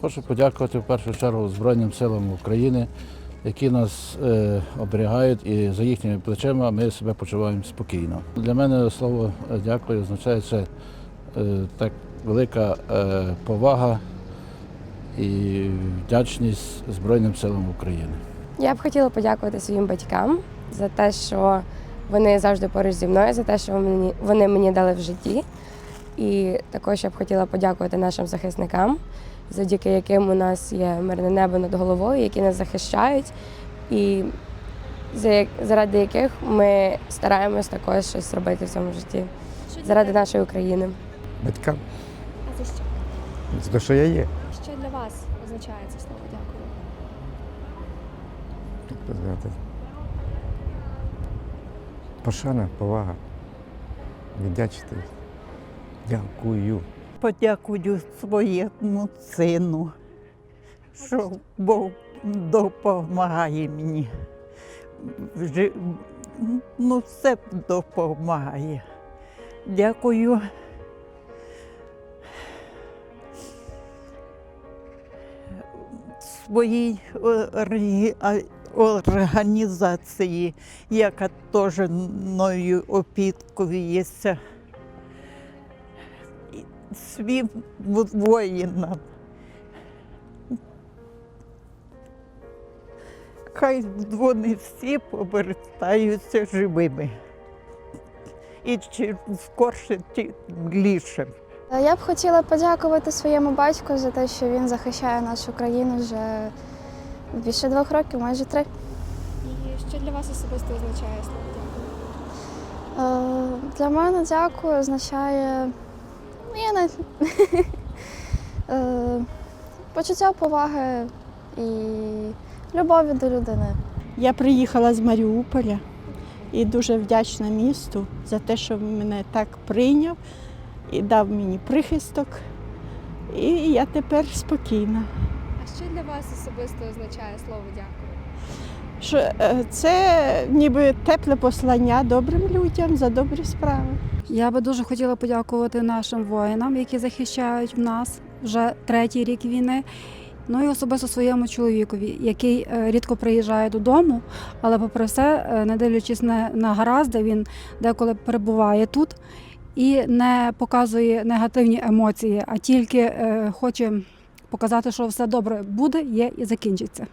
Хочу подякувати в першу чергу Збройним силам України, які нас е, оберігають, і за їхніми плечима ми себе почуваємо спокійно. Для мене слово дякую означає це е, так велика е, повага і вдячність Збройним силам України. Я б хотіла подякувати своїм батькам за те, що вони завжди поруч зі мною, за те, що вони мені дали в житті. І також я б хотіла подякувати нашим захисникам, завдяки яким у нас є мирне небо над головою, які нас захищають, і заради яких ми стараємось також щось робити в цьому житті заради нашої України. Батькам, А за що? за те, що я є. Що для вас означає це слово? Дякую. Як сказати. Пошана, повага. Віддячити. Дякую. подякую своєму сину, що Бог допомагає мені. Ну, все допомагає. Дякую. Своїй організації, яка теж мною опікується своїм воїнам. Хай вони всі повертаються живими. І чим скорше, тим більше. Е, Я б хотіла подякувати своєму батьку за те, що він захищає нашу країну вже більше двох років, майже три. І що для вас особисто означає слово дякую? Е, Для мене дякую означає ну, я навіть, е, почуття поваги і любові до людини. Я приїхала з Маріуполя і дуже вдячна місту за те, що мене так прийняв і дав мені прихисток. І я тепер спокійна. А що для вас особисто означає слово дякую? Що е, це ніби тепле послання добрим людям за добрі справи. Я би дуже хотіла подякувати нашим воїнам, які захищають нас вже третій рік війни. Ну і особисто своєму чоловікові, який е, рідко приїжджає додому, але попри все, е, не дивлячись на, на гаразди, він деколи перебуває тут і не показує негативні емоції, а тільки е, хоче показати, що все добре буде, є і закінчиться.